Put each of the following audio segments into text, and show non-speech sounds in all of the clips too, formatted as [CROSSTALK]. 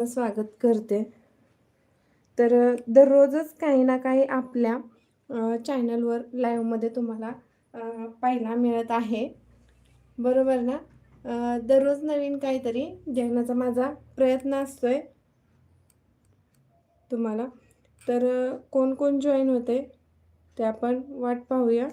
स्वागत करते. तर दररोजच काही ना काही आपल्या चॅनलवर लाईव्हमध्ये तुम्हाला पाहायला मिळत आहे. बरोबर ना? दररोज नवीन काहीतरी देण्याचा माझा प्रयत्न असतो आहे तुम्हाला. तर कोण कोण जॉईन होते ते आपण वाट पाहूया.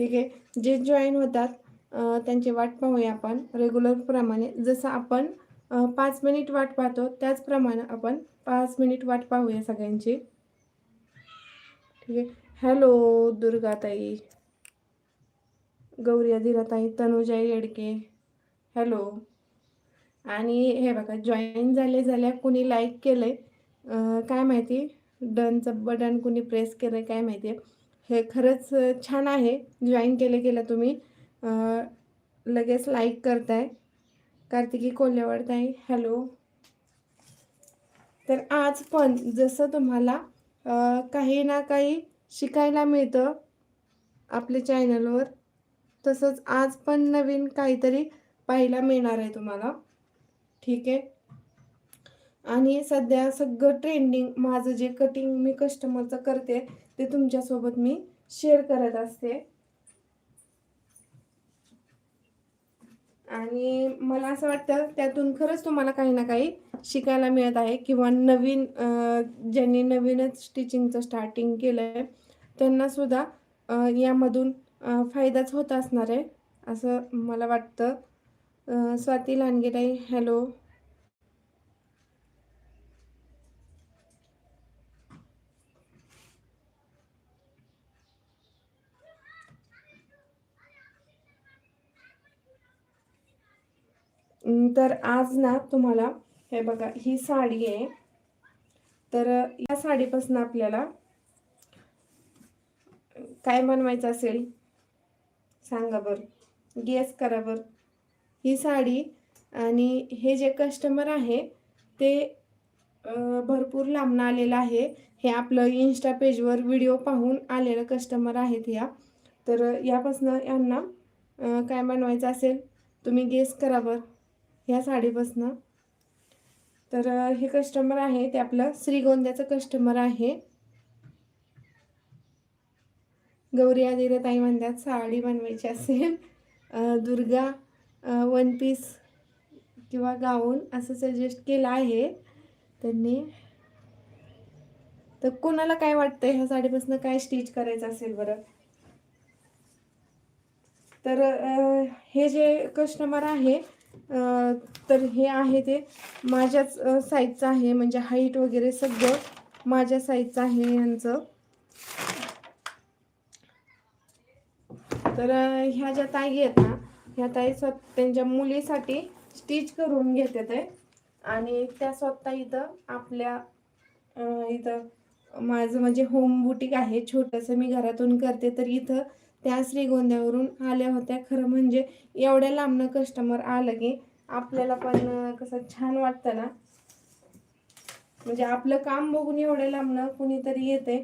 ठीक आहे. जे जॉईन होतात त्यांची वाट पाहूया आपण रेग्युलरप्रमाणे जसं आपण पाच मिनिट वाट पाहतो त्याचप्रमाणे आपण पाच मिनिट वाट पाहूया सगळ्यांची. ठीक आहे. हॅलो दुर्गाताई. गौरी अधीराताई तनुजा येडके. हॅलो आणि हे बघा जॉईन झाले झाल्या कुणी लाईक केलं आहे काय माहिती? डनचं बटन कुणी प्रेस केलंय काय माहिती आहे? हे खरंच छान आहे. जॉईन केलं केलं तुम्ही. लगेच लाईक करताय. कार्तिकी कोल्हेवाडताई हॅलो तर आज पण जसं तुम्हाला काही ना काही शिकायला मिळतं आपल्या चॅनलवर तसंच आज पण नवीन काहीतरी पाहायला मिळणार आहे तुम्हाला. ठीक आहे? आणि सध्या सगळं ट्रेंडिंग माझं जे कटिंग मी कस्टमरचं करते ते तुमच्यासोबत मी शेअर करत असते. आणि मला असं वाटतं त्यातून खरंच तुम्हाला काही ना काही शिकायला मिळत आहे किंवा नवीन ज्यांनी नवीनच स्टिचिंगचं स्टार्टिंग केलं आहे त्यांनासुद्धा यामधून फायदाच होत असणार आहे असं मला वाटतं. स्वाती लांडगेताई हॅलो तर आज ना तुम्हाला हे बघा ही साडी आहे. तर या साडीपासून आपल्याला काय बनवायचं असेल? सांगा बरं. गेस करा बरं. ही साडी आणि हे जे कस्टमर आहे ते भरपूर लांबणं आलेलं आहे. हे आपलं इन्स्टा पेजवर व्हिडिओ पाहून आलेलं कस्टमर आहेत या तर यापासनं यांना काय बनवायचं असेल? तुम्ही गेस करा बरं. ह्या साडीपासनं. तर हे कस्टमर आहे ते आपलं श्रीगोंद्याचं कस्टमर आहे. गौरी आदिरे ताई म्हणतात साडी बनवायची असेल. दुर्गा वन पीस किंवा गाऊन असं सजेस्ट केलं आहे त्यांनी. तर कोणाला काय वाटतं ह्या साडीपासून काय स्टिच करायचं असेल बरं? तर हे जे कस्टमर आहे तर हे आहे ते. माझ्याच साईजचं आहे म्हणजे हाईट वगैरे सगळं माझ्या साईजचं आहे यांचं तर ह्या ज्या ताई आहेत ना ह्या ताई स्वतः त्यांच्या मुलीसाठी स्टिच करून घेतात आहे आणि त्या स्वतः इथं आपल्या इथं माझं म्हणजे होम बुटीक आहे. छोटंसं मी घरातून करते तर इथं त्या श्रीगोंद्यावरून आल्या होत्या. खरं म्हणजे एवढ्या लांबनं कस्टमर आलं की आपल्याला पण कसं छान वाटतं ना. म्हणजे आपलं काम बघून एवढ्या लांबनं कुणीतरी येते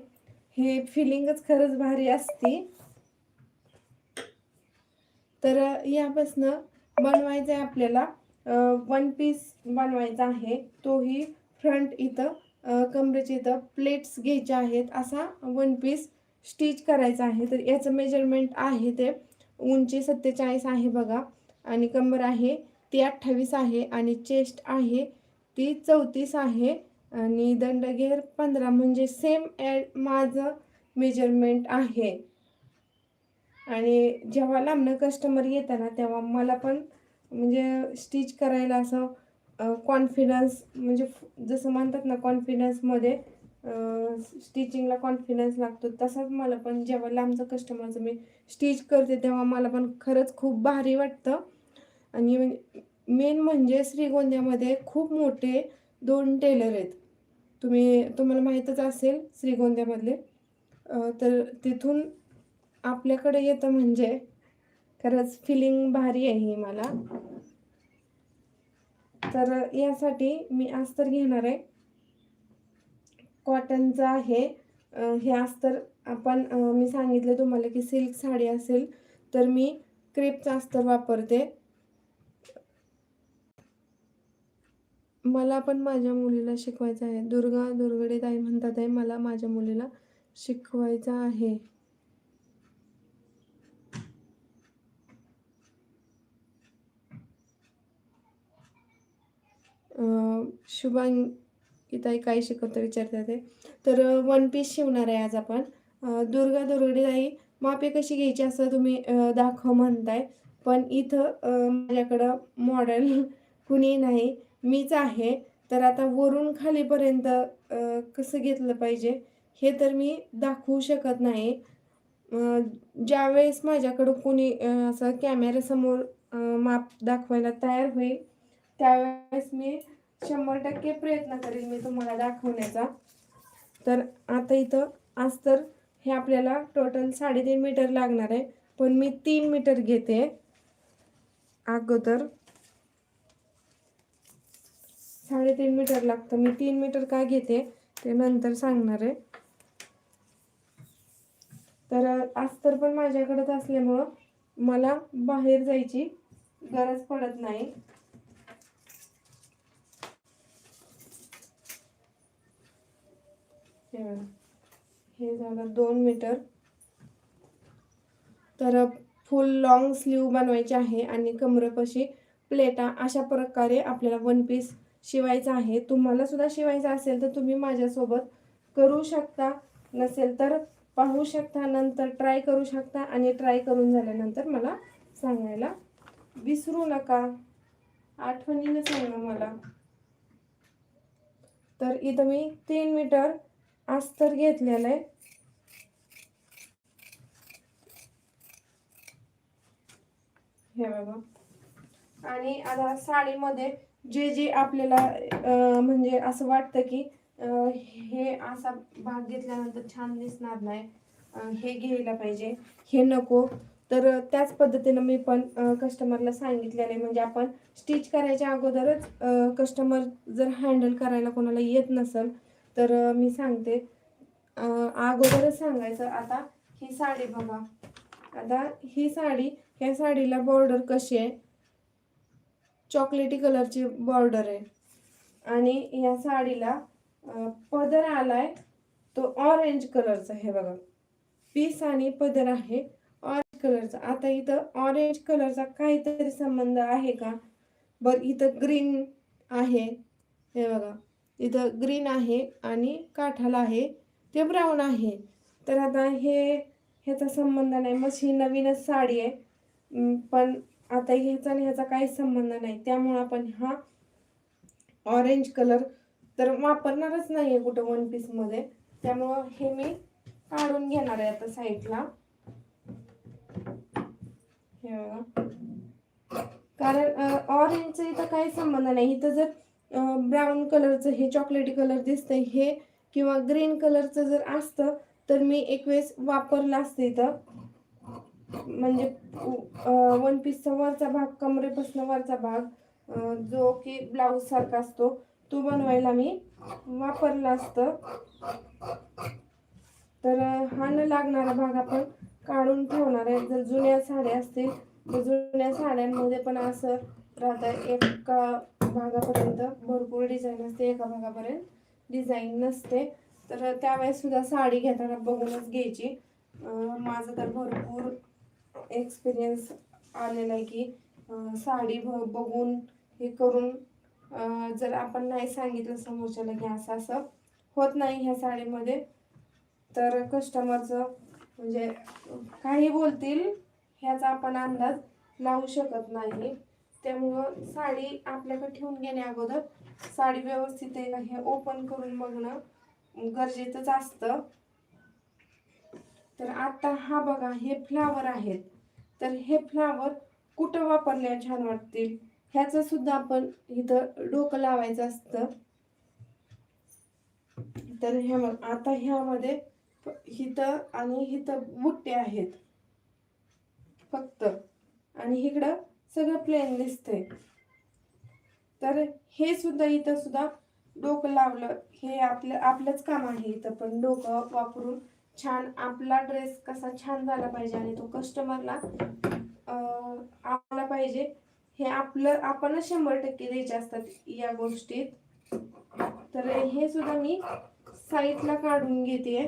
हे फिलिंगच खरंच भारी असती. तर यापासनं बनवायचं आहे आपल्याला वन पीस बनवायचा आहे. तोही फ्रंट इथं कमरेच्या इथं प्लेट्स घ्यायचे आहेत. असा वन पीस स्टिच करायचं आहे. तर याचं मेजरमेंट आहे ते उंची सत्तेचाळीस आहे बघा. आणि कंबर आहे ती अठ्ठावीस आहे आणि चेस्ट आहे ती चौतीस आहे. आणि दंडघेर पंधरा म्हणजे सेम ॲड माझं मेजरमेंट आहे. आणि जेव्हा लांबणं कस्टमर येताना तेव्हा मला पण म्हणजे स्टिच करायला असं कॉन्फिडन्स म्हणजे जसं म्हणतात ना कॉन्फिडन्समध्ये स्टिचिंगला कॉन्फिडन्स लागतो. तसंच मला पण जेव्हा लांबचं कस्टमरचं मी स्टिच करते तेव्हा मला पण खरंच खूप भारी वाटतं. आणि मेन म्हणजे श्रीगोंद्यामध्ये खूप मोठे दोन टेलर आहेत. तुम्ही तुम्हाला माहीतच असेल श्रीगोंद्यामधले. तर तिथून आपल्याकडे येतं म्हणजे खरंच फिलिंग भारी आहे ही मला. तर यासाठी मी आज तर घेणार आहे. कॉटनचं आहे. हे अस्तर आपण मी सांगितलं तुम्हाला की सिल्क साडी असेल तर मी क्रेपचं अस्तर वापरते. मला पण माझ्या मुलीला शिकवायचं आहे. दुर्गा दुर्गडे ताई म्हणतात आहे मला माझ्या मुलीला शिकवायचं आहे. शुभांग की ताई काय शिकवतो विचारतात ते. तर वन पीस शिवणार आहे आज आपण. दुर्गा दुर्गडी ताई मापे कशी घ्यायची असं तुम्ही दाखव म्हणताय. पण इथं माझ्याकडं मॉडेल [LAUGHS] कुणी नाही. मीच आहे. तर आता वरून खालीपर्यंत कसं घेतलं पाहिजे हे तर मी दाखवू शकत नाही. ज्यावेळेस माझ्याकडं कोणी असं कॅमेऱ्यासमोर माप दाखवायला तयार होईल त्यावेळेस मी शंभर टक्के प्रयत्न करेल मी तुम्हाला दाखवण्याचा. तर आता इथं अस्तर हे आपल्याला टोटल साडेतीन मीटर लागणार आहे पण मी तीन मीटर घेते. अगोदर साडेतीन मीटर लागतं. मी तीन मीटर का घेते ते नंतर सांगणार आहे. तर अस्तर पण माझ्याकडेच असल्यामुळं मला बाहेर जायची गरज पडत नाही. हे झालं दोन मीटर. तर फुल लॉंग स्लीव बनवायची आहे आणि कमरपशी प्लेटा अशा प्रकारे आपल्याला वन पीस शिवायचा आहे. तुम्हाला सुद्धा शिवायचा असेल तर तुम्ही माझ्यासोबत करू शकता. नसेल तर पाहू शकता नंतर ट्राय करू शकता आणि ट्राय करून झाल्यानंतर मला सांगायला विसरू नका. आठवणीनं सांगा मला. तर इथं मी तीन मीटर अस्तर घेतलेलं आहे. हे बघा. आणि आता साडीमध्ये जे जे आपल्याला म्हणजे असं वाटतं की हे असा भाग घेतल्यानंतर छान दिसणार नाही. हे घ्यायला पाहिजे. हे नको. तर त्याच पद्धतीनं मी पण कस्टमरला सांगितलेलं आहे. म्हणजे आपण स्टिच करायच्या अगोदरच कस्टमर जर हँडल करायला कोणाला येत नसेल तर मी सांगते. अगोदरच सांगायचं आता ही साडी बघा. आता ही साडी ह्या साडीला बॉर्डर कशी आहे? चॉकलेटी कलरची बॉर्डर आहे. आणि या साडीला पदर आलाय तो ऑरेंज कलरचा आहे बघा. पीस आणि पदर आहे ऑरेंज कलरचा आता इथं ऑरेंज कलरचा काहीतरी संबंध आहे का? बर इथं ग्रीन आहे. हे बघा. इथं ग्रीन आहे आणि काठाला आहे ते ब्राऊन आहे. तर आता हे ह्याचा संबंध नाही. मग ही नवीनच साडी आहे. पण आता ह्याचा आणि ह्याचा काहीच संबंध नाही. त्यामुळं आपण हा ऑरेंज कलर तर वापरणारच नाही आहे कुठं वन पीसमध्ये त्यामुळं हे मी काढून घेणार आहे आता साईडला. हे बघा. कारण ऑरेंजचं इथं काही संबंध नाही. इथं जर ब्राऊन कलरचं हे चॉकलेटी कलर दिसतंय हे. किंवा ग्रीन कलरचं जर असतं तर मी एक वेळेस वापरलं असतं इथं. म्हणजे वन पीसचा वरचा भाग कमरेपासून वरचा भाग जो की ब्लाऊज सारखा असतो तो बनवायला मी वापरला असतं. तर हा न लागणारा भाग आपण काढून ठेवणार आहे. जर जुन्या साड्या असतील तर जुन्या साड्यांमध्ये पण असं राहतं. एका भागापर्यंत भरपूर डिझाईन असते एका भागापर्यंत डिझाईन नसते. तर त्यावेळेस सुद्धा साडी घेताना बघूनच घ्यायची. माझा माझं तर भरपूर एक्सपिरियन्स आलेला आहे की साडी ब बघून हे करून जर आपण नाही सांगितलं समोरच्याला की असं असं होत नाही ह्या साडीमध्ये तर कस्टमरचं म्हणजे काही बोलतील ह्याचा आपण अंदाज लावू शकत नाही. त्यामुळं साडी आपल्याकडे ठेवून घेण्या अगोदर साडी व्यवस्थित आहे का हे ओपन करून बघणं गरजेचंच असतं. तर आता हा बघा हे फ्लावर आहेत. तर हे फ्लावर कुठं वापरल्या छान वाटतील? ह्याचं सुद्धा आपण इथं डोकं लावायचं असतं. तर ह्या मग आता ह्यामध्ये हिथं आणि हिथं बुट्टे आहेत. फक्त. आणि इकडं सगळं प्लेन दिसतंय. तर हे सुद्धा इथं सुद्धा डोकं लावलं. हे आपलं आपलंच काम आहे इथं. पण डोकं वापरून छान आपला ड्रेस कसा छान झाला पाहिजे आणि तो कस्टमरला आला पाहिजे. हे आपलं आपणच शंभर टक्के द्यायचे असतात या गोष्टीत. तर हे सुद्धा मी साईडला काढून घेते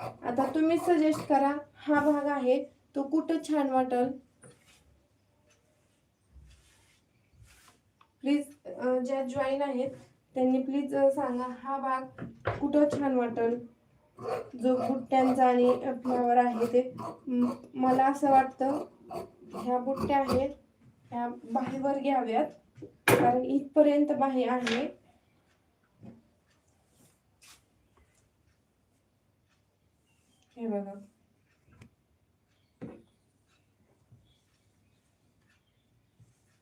आता तुम्ही सजेस्ट करा हा भाग आहे तो कुठं छान वाटल? प्लीज ज्या जॉईन आहेत त्यांनी प्लीज सांगा हा भाग कुठं छान वाटल? जो बुट्ट्यांचा आणि फ्लावर आहे ते. मला असं वाटतं ह्या बुट्ट्या आहेत ह्या बाहेवर घ्याव्यात कारण इथपर्यंत बाहेर आहे. हे बघा.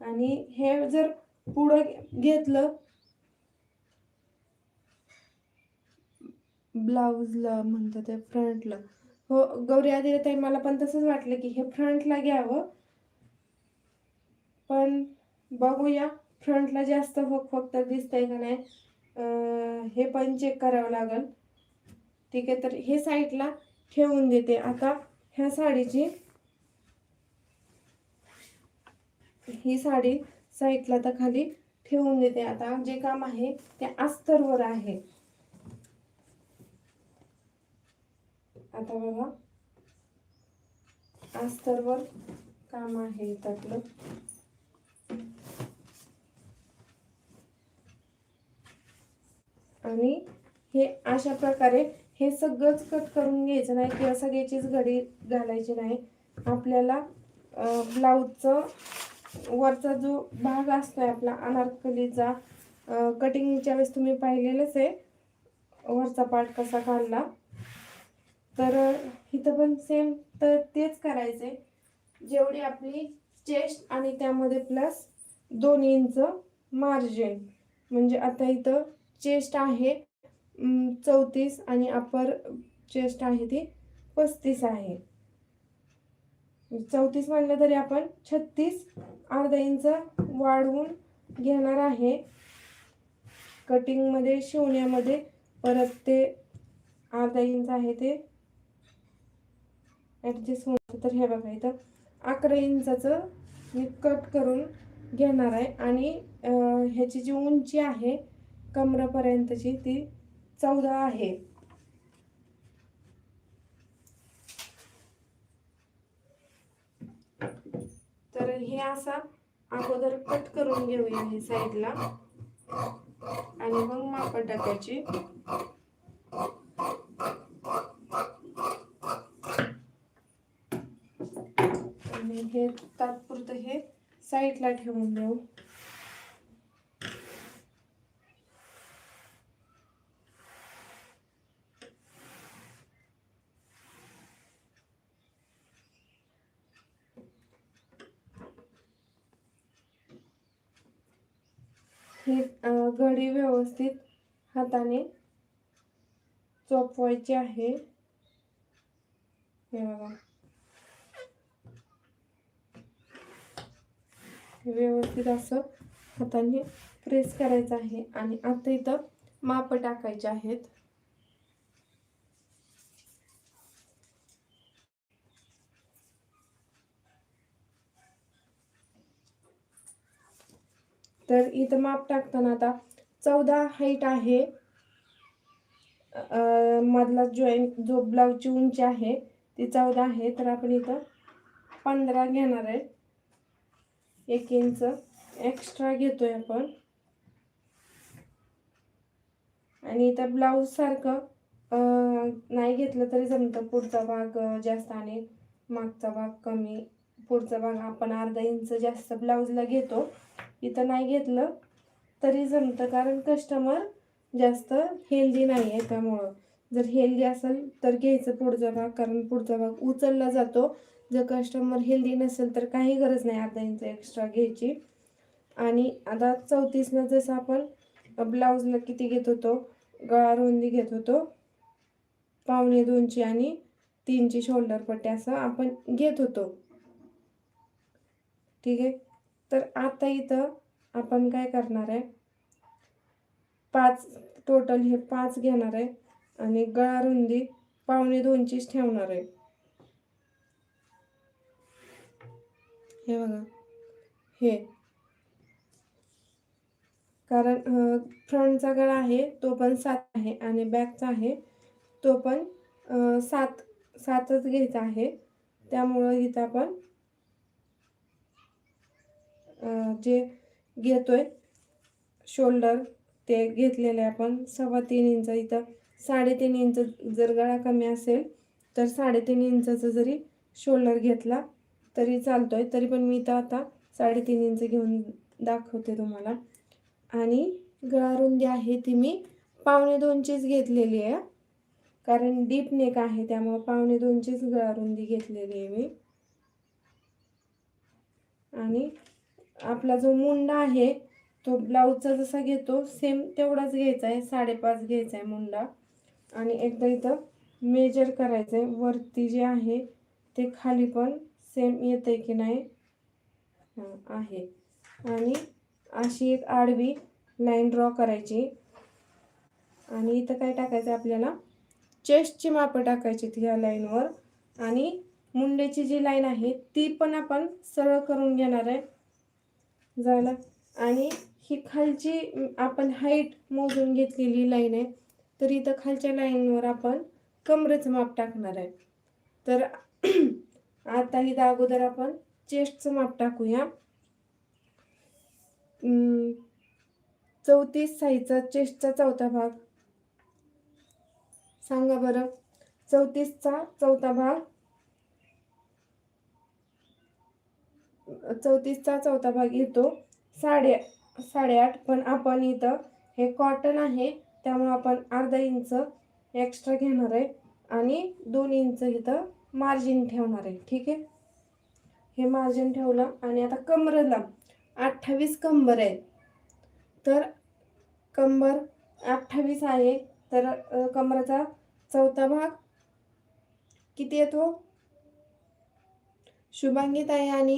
आणि हे जर पुढं घेतलं. ब्लाऊजला म्हणतात ते फ्रंटला. हो गौरी आधी ताई मला पण तसंच वाटलं की हे फ्रंटला घ्यावं. पण बघूया फ्रंटला जास्त फक फक्त दिसतंय का नाही हे पण चेक करावं लागेल. ठीक आहे तर हे साईडला ठेवून देते. आता ह्या साडीची ही साडी साईडला तर खाली ठेवून देते. आता जे काम आहे ते अस्तरवर आहे. आता बघा. अस्तरवर काम आहे त्यातलं आणि हे अशा प्रकारे हे सगळंच कट करून घ्यायचं नाही किंवा सगळ्याचीच घडी घालायची नाही. आपल्याला ब्लाऊजचं वरचा जो भाग असतोय आपला अनारकलीचा कटिंगच्या वेळेस तुम्ही पाहिलेलंच आहे. वरचा पार्ट कसा काढला. तर इथं पण सेम तर तेच करायचे जेवढी आपली चेस्ट आणि त्यामध्ये प्लस दोन इंच मार्जिन म्हणजे आता इथं चेस्ट आहे चौतीस आणि अपर चेस्ट आहे ती पस्तीस आहे. चौतीस म्हणलं तरी आपण छत्तीस अर्धा इंच वाढवून घेणार आहे. कटिंगमध्ये शिवण्यामध्ये परत ते अर्धा इंच आहे ते ॲडजस्ट होतं तर हे बघा इथं अकरा इंचाचं मी कट करून घेणार आहे. आणि ह्याची जी उंची आहे कमरापर्यंतची ती चौदा आहे. तर हे असा अगोदर कट करून घेऊया हे साईडला. आणि मग मापट टाकायची. आणि हे तात्पुरतं हे साईडला ठेवून देऊ ही अं, घडी व्यवस्थित हाताने चोपवायची आहे. हे बघा. व्यवस्थित असं हाताने प्रेस करायचं आहे आणि आता इथं माप टाकायचे आहेत. तर इथं माप टाकताना आता चौदा हाईट आहे. मधला जॉईंट जो ब्लाऊजची उंची आहे ती चौदा आहे. तर आपण इथं पंधरा घेणार आहे. एक इंच एक्स्ट्रा घेतोय आपण. आणि इथं ब्लाऊज सारखं नाही घेतलं तरी जमतं. पुढचा भाग जास्त आणि मागचा भाग कमी. पुढचा भाग आपण अर्धा इंच जास्त ब्लाऊजला घेतो. इथं नाही घेतलं. तरी जमतं. कारण कस्टमर जास्त हेल्दी नाही आहे त्यामुळं. जर हेल्दी असेल तर घ्यायचं पुढचा भाग. कारण पुढचा भाग उचलला जातो. जर कस्टमर हेल्दी नसेल तर काही गरज नाही आता यांचं एक्स्ट्रा घ्यायची. आणि आता चौतीसनं जसं आपण ब्लाऊजला किती घेत होतो? गळा रुंदी घेत होतो. पावणे दोनची आणि तीनची शोल्डर पट्टी असं आपण घेत होतो. ठीक आहे? तर आता इथं आपण काय करणार आहे? पाच टोटल हे पाच घेणार आहे आणि गळा रुंदी पावणे दोनचीच ठेवणार आहे. हे बघा. हे. कारण फ्रंटचा गळा आहे तो पण सात आहे आणि बॅकचा आहे तो पण सात सातच घ्यायचा आहे. त्यामुळं इथं आपण जे घेतोय. शोल्डर ते घेतलेले आपण सव्वा तीन इंच. इथं साडेतीन इंच जर गळा कमी असेल तर साडेतीन इंचाचा जरी शोल्डर घेतला तरी चालतोय. तरी पण मी इथं आता साडेतीन इंच घेऊन दाखवते तुम्हाला. आणि गळा रुंदी आहे ती मी पावणे दोनचीच घेतलेली आहे. कारण डीप नेक आहे त्यामुळं पावणे दोनचीच गळा रुंदी घेतलेली आहे मी. आणि आपला जो मुंडा आहे तो ब्लाऊजचा जसा घेतो सेम तेवढाच घ्यायचा आहे साडेपाच घ्यायचा आहे मुंडा. आणि एकदा इथं मेजर करायचं आहे वरती जे आहे ते खाली पण सेम येतं आहे की नाही? आहे. आणि अशी एक आडवी लाईन ड्रॉ करायची. आणि इथं काय टाकायचं आपल्याला? चेस्टची मापं टाकायची ह्या लाईनवर आणि मुंड्याची जी लाईन आहे ती पण आपण सरळ करून घेणार आहे. झालं. आणि ही खालची आपण हाईट मोजून घेतलेली लाईन आहे. तर इथं खालच्या लाईनवर आपण कमरेचं माप टाकणार आहे. तर [CLEARS THROAT] आता इथं अगोदर आपण चेस्टचं माप टाकूया. चौतीस साईजचा चेस्टचा चौथा भाग. सांगा बरं. चौतीसचा चौथा भाग चौतीसचा चौथा भाग येतो. साडे साडेआठ पण आपण इथं हे कॉटन आहे त्यामुळे आपण अर्धा इंच एक्स्ट्रा घेणार आहे. आणि दोन इंच इथं मार्जिन ठेवणार आहे ठीक आहे? हे मार्जिन ठेवलं आणि आता कमरेला अठ्ठावीस कंबर आहे तर कंबर अठ्ठावीस आहे तर अ, कमरेचा चौथा भाग किती येतो? शुभांगी ताई आणि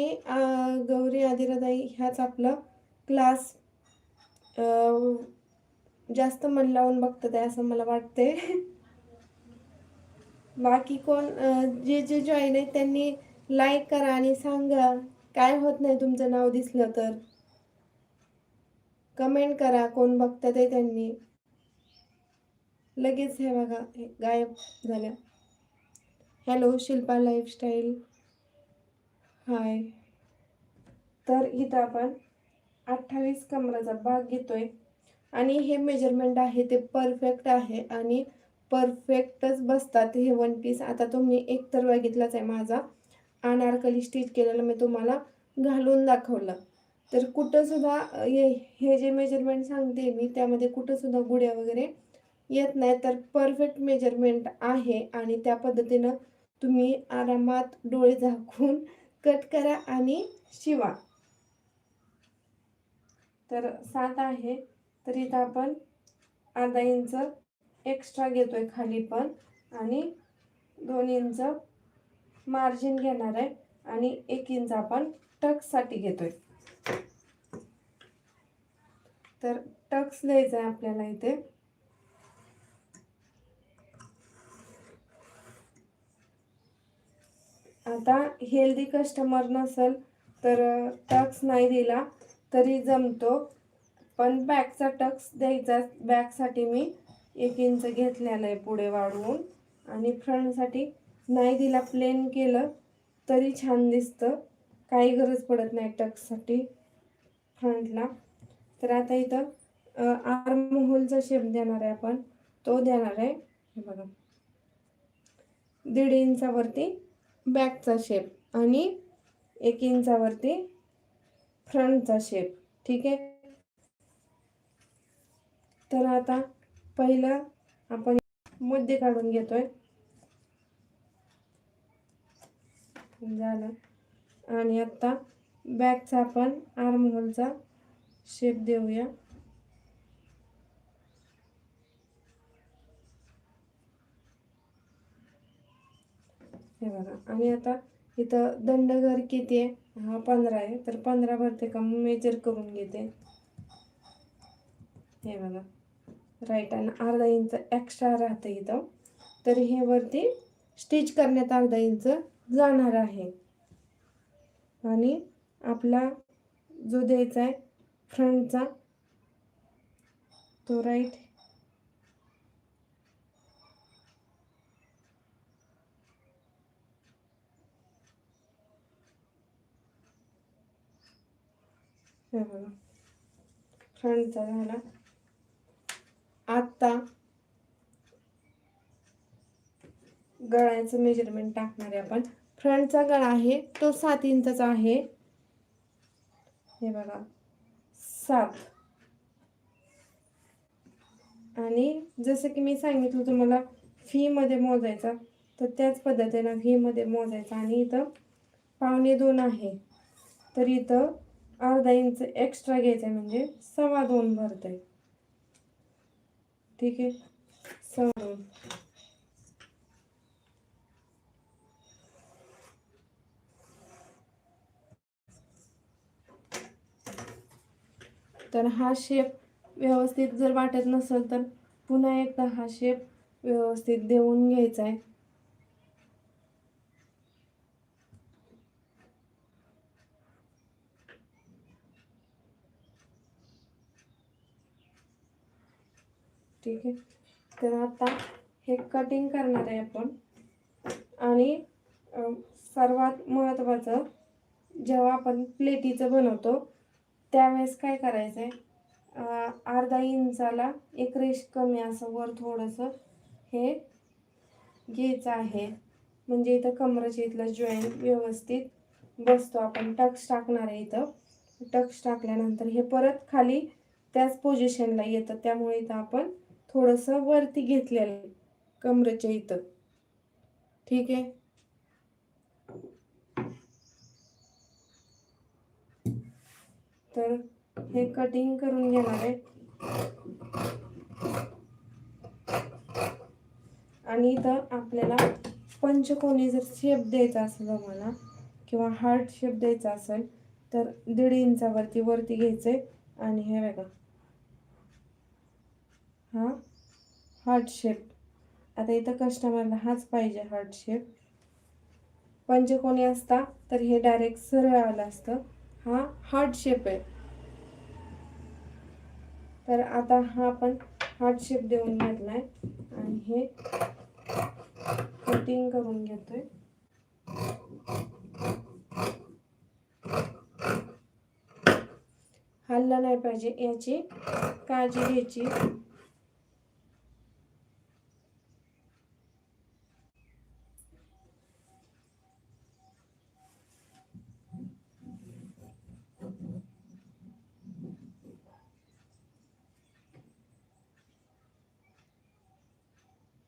गौरी आदिराताई ह्याच आपलं क्लास जास्त मन लावून बघतात आहे असं मला वाटते बाकी कोण जे जे जॉईन आहेत त्यांनी लाईक करा आणि सांगा. काय होत नाही तुमचं नाव दिसलं तर. कमेंट करा कोण बघतात आहे त्यांनी. लगेच हे बघा हे गायब झाल्या. Hello Shilpa lifestyle hi. तर इथं आपण अठ्ठावीस कमराचा भाग घेतोय. आणि हे मेजरमेंट आहे ते परफेक्ट आहे आणि परफेक्टच बसतात हे वन पीस आता तुम्ही एक तर बघितलाच आहे माझा. अनारकली स्टिच केलेलं मी तुम्हाला घालून दाखवलं. तर कुठंसुद्धा हे हे जे मेजरमेंट सांगते मी त्यामध्ये कुठंसुद्धा गुड्या वगैरे येत नाही. तर परफेक्ट मेजरमेंट आहे आणि त्या पद्धतीनं तुम्ही आरामात डोळे झाकून कट करा आणि शिवा. तर सात आहे. तर इथं आपण अर्धा इंच एक्स्ट्रा घेतोय खाली पण आणि दोन इंच मार्जिन घेणार आहे आणि एक इंच आपण टक्ससाठी घेतोय. तर टक्स लिहायचं आहे आपल्याला इथे. आता हेल्दी कस्टमर नसेल तर टक्स नाही दिला तरी जमतो. पण बॅकचा टक्स द्यायचा बॅकसाठी मी एक इंच घेतलेला आहे पुढे वाढवून. आणि फ्रंटसाठी नाही दिला प्लेन केलं तरी छान दिसतं. काही गरज पडत नाही टक्ससाठी फ्रंटला. तर आता इथं आर्म होलचा शेप देणार आहे आपण. तो देणार आहे हे बघा. दीड इंचावरती बॅकचा शेप आणि एक इंचावरती फ्रंटचा शेप ठीक आहे? तर आता पहिलं आपण मध्य काढून घेतोय. झालं. आणि आत्ता बॅकचा आपण आर्म होलचा शेप देऊया. हे बघा. आणि आता इथं दंडघर किती आहे? हा पंधरा आहे. तर पंधरा भरते का? मेजर करून घेते. हे बघा. राईट आणि अर्धा इंच एक्स्ट्रा राहतं इथं. तर हे वरती स्टिच करण्यात अर्धा इंच जाणार आहे. आणि आपला जो द्यायचा आहे फ्रंटचा तो राईट हे बघा. फ्रंटचा झाला. आत्ता गळ्याचं मेजरमेंट टाकणार आहे आपण. फ्रंटचा गळा आहे तो सात इंचाचा आहे. हे बघा. सात. आणि जसं की मी सांगितलं तुम्हाला फीमध्ये मोजायचा तर त्याच पद्धतीनं फीमध्ये मोजायचा. आणि इथं पावणे दोन आहे. तर इथं अर्धा इंच एक्स्ट्रा घ्यायचं आहे म्हणजे सव्वा दोन भरतंय. ठीक आहे? सव्वा दोन. तर हा शेप व्यवस्थित जर वाटत नसेल तर पुन्हा एकदा हा शेप व्यवस्थित देऊन घ्यायचा आहे ओके तर आता हे कटिंग करणार आहे आपण. आणि सर्वात महत्त्वाचं जेव्हा आपण प्लेटीचं बनवतो त्यावेळेस काय करायचं आहे अर्धा इंचाला एक रेश कमी असं वर थोडंसं हे घ्यायचं आहे. म्हणजे इथं कमराच्या इथलं जॉईंट व्यवस्थित बसतो आपण. टक्स टाकणार आहे इथं. टक्स टाकल्यानंतर हे परत खाली त्याच पोझिशनला येतं. त्यामुळे इथं आपण थोडंसं वरती घेतलेलं आहे कमरेच्या इथं. ठीक आहे? तर हे कटिंग करून घेणार आहे. आणि इथं आपल्याला पंचकोनी जर शेप द्यायचा असेल आम्हाला किंवा हार्ट शेप द्यायचा असेल तर दीड इंचावरती वरती घ्यायचं आहे आणि हे बघा हा? हार्ट शेप आता इथं कस्टमरला हाच पाहिजे हार्ट शेप पंचकोनी असता तर हे डायरेक्ट सरळ आलं असतं. हा हार्ट शेप आहे. तर आता हा आपण हार्ट शेप देऊन घेतलाय. आणि हे कटिंग करून घेतोय. हल्ला नाही पाहिजे याची काळजी घ्यायची.